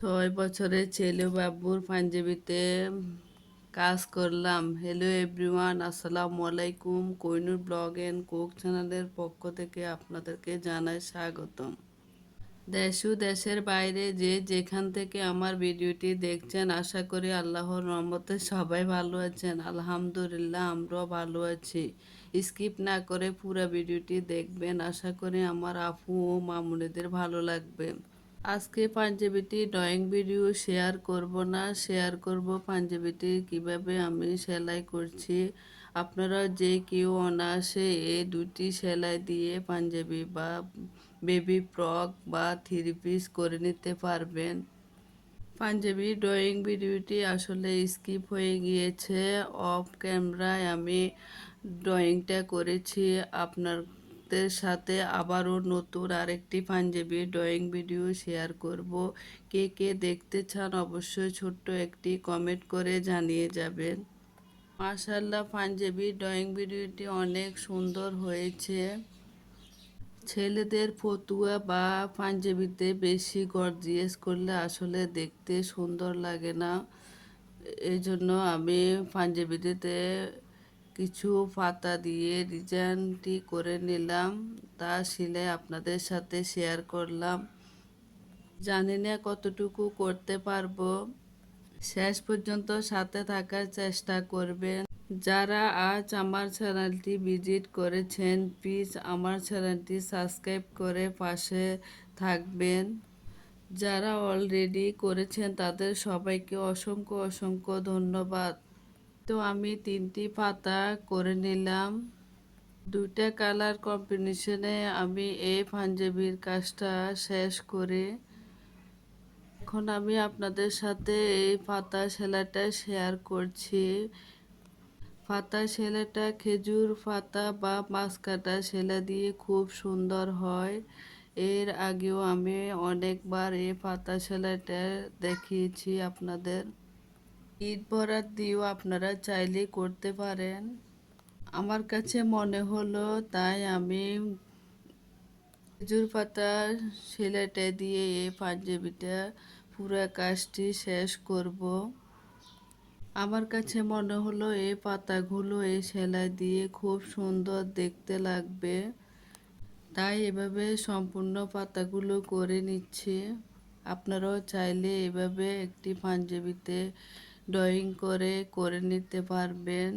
ছয় বছরের ছেলে বাবুর পাঞ্জাবিতে কাজ করলাম। হ্যালো এভরিওয়ান আসসালামু আলাইকুম। কৈনুর ব্লগ অ্যান্ড কোক চ্যানেলের পক্ষ থেকে আপনাদেরকে জানাই স্বাগতম। দেশ দেশের বাইরে যে যেখান থেকে আমার ভিডিওটি দেখছেন, আশা করি আল্লাহর রহমতে সবাই ভালো আছেন। আলহামদুলিল্লাহ, আমরাও ভালো আছি। স্কিপ না করে পুরো ভিডিওটি দেখবেন। আশা করি আমার আপু ও মামুনিদের ভালো লাগবে। আজকে পাঞ্জাবিটি ড্রয়িং ভিডিও শেয়ার করব না, শেয়ার করব পাঞ্জাবিটি কীভাবে আমি সেলাই করছি। আপনারা যে কেউ অনায়াসে এই দুটি সেলাই দিয়ে পাঞ্জাবি বা বেবি ফ্রক বা থ্রি পিস করে নিতে পারবেন। পাঞ্জাবি ড্রয়িং ভিডিওটি আসলে স্কিপ হয়ে গিয়েছে, অফ ক্যামেরায় আমি ড্রয়িংটা করেছি। আপনার আপনাদের সাথে আবারও নতুন আরেকটি পাঞ্জাবি ড্রয়িং ভিডিও শেয়ার করব। কে কে দেখতে চান অবশ্যই ছোট্ট একটি কমেন্ট করে জানিয়ে যাবেন। মাশাল্লাহ পাঞ্জাবি ড্রয়িং ভিডিওটি অনেক সুন্দর হয়েছে। ছেলেদের ফতুয়া বা পাঞ্জাবিতে বেশি গর্জিয়াস করলে আসলে দেখতে সুন্দর লাগে না। এই জন্য আমি পাঞ্জাবিতে কিছু পাতা দিয়ে ডিজাইনটি করে নিলাম। তা সিলে আপনাদের সাথে শেয়ার করলাম। জানি না কতটুকু করতে পারব। শেষ পর্যন্ত সাথে থাকার চেষ্টা করবেন। যারা আজ আমার চ্যানেলটি ভিজিট করেছেন প্লিজ আমার চ্যানেলটি সাবস্ক্রাইব করে পাশে থাকবেন। যারা অলরেডি করেছেন, তাদের সবাইকে অসংখ্য অসংখ্য ধন্যবাদ। তো আমি তিনটি পাতা করে নিলাম। দুইটা কালার কম্বিনেশনে আমি এই পাঞ্জাবির কাজটা শেষ করে এখন আমি আপনাদের সাথে এই পাতা সেলাইটা শেয়ার করছি। পাতা সেলাইটা খেজুর পাতা বা মাছ কাটা সেলা দিয়ে খুব সুন্দর হয়। এর আগেও আমি অনেকবার এই পাতা সেলাইটা দেখিয়েছি আপনাদের। ঈদ বরাত দিয়েও আপনারা চাইলে করতে পারেন। আমার কাছে মনে হলো, তাই আমি খেজুর পাতা সেলাইটা দিয়ে এই পাঞ্জাবিটা পুরো কাজটি শেষ করব। আমার কাছে মনে হলো, এই পাতাগুলো এই সেলাই দিয়ে খুব সুন্দর দেখতে লাগবে। তাই এভাবে সম্পূর্ণ পাতাগুলো করে নিচ্ছি। আপনারাও চাইলে এভাবে একটি পাঞ্জাবিতে ড্রয়িং করে করে নিতে পারবেন।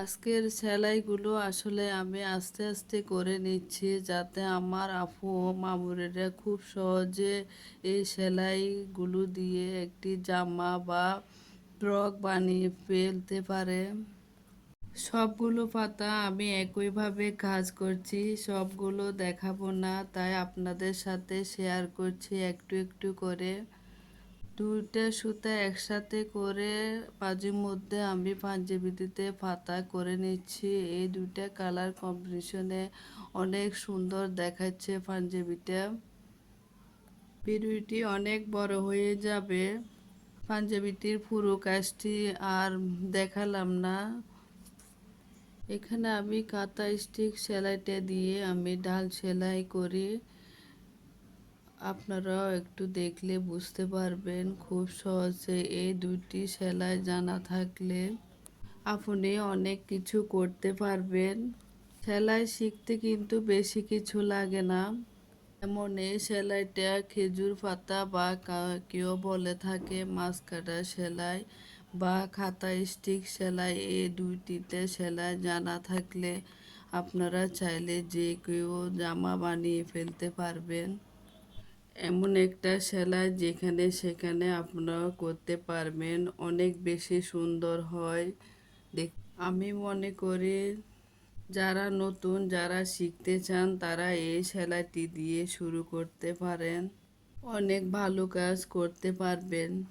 আজকের সেলাইগুলো আসলে আমি আস্তে আস্তে করে নিচ্ছি যাতে আমার আপু ও মামুরেরা খুব সহজে এই সেলাইগুলো দিয়ে একটি জামা বা ফ্রক বানিয়ে ফেলতে পারে। সবগুলো পাতা আমি একইভাবে কাজ করছি, সবগুলো দেখাবো না, তাই আপনাদের সাথে শেয়ার করছি একটু একটু করে। দুইটা সুতা একসাথে করে পাজির মধ্যে আমি পাঞ্জাবিতে পাতা করে নিচ্ছি। এই দুইটা কালার কম্বিনেশনে অনেক সুন্দর দেখাচ্ছে পাঞ্জাবিটা। ভিডিওটি অনেক বড় হয়ে যাবে। পাঞ্জাবিটির পুরো কাজটি আর দেখালাম না। এখানে আমি কাতা স্টিক সেলাইটা দিয়ে আমি ডাল সেলাই করি। আপনারাও একটু দেখলে বুঝতে পারবেন খুব সহজে এই দুটি সেলাই জানা থাকলে আপনি অনেক কিছু করতে পারবেন। সেলাই শিখতে কিন্তু বেশি কিছু লাগে না। এমন এই সেলাইটা খেজুর পাতা বা কেউ বলে থাকে মাছ কাটা সেলাই বা খাতা স্টিক সেলাই, এই দুইটিতে সেলাই জানা থাকলে আপনারা চাইলে যে কেউ জামা বানিয়ে ফেলতে পারবেন। এমন একটা সেলাই যেখানে সেখানে আপনারা করতে পারবেন। অনেক বেশি সুন্দর হয়। দেখ, আমি মনে করি যারা নতুন, যারা শিখতে চান, তারা এই সেলাইটি দিয়ে শুরু করতে পারেন। অনেক ভালো কাজ করতে পারবেন।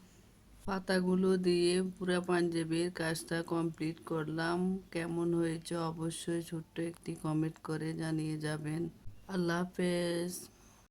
পাতাগুলো দিয়ে পুরো পাঞ্জাবির কাজটা কমপ্লিট করলাম। কেমন হয়েছে অবশ্যই ছোট্ট একটি কমেন্ট করে জানিয়ে যাবেন। আল্লাহ হাফেজ।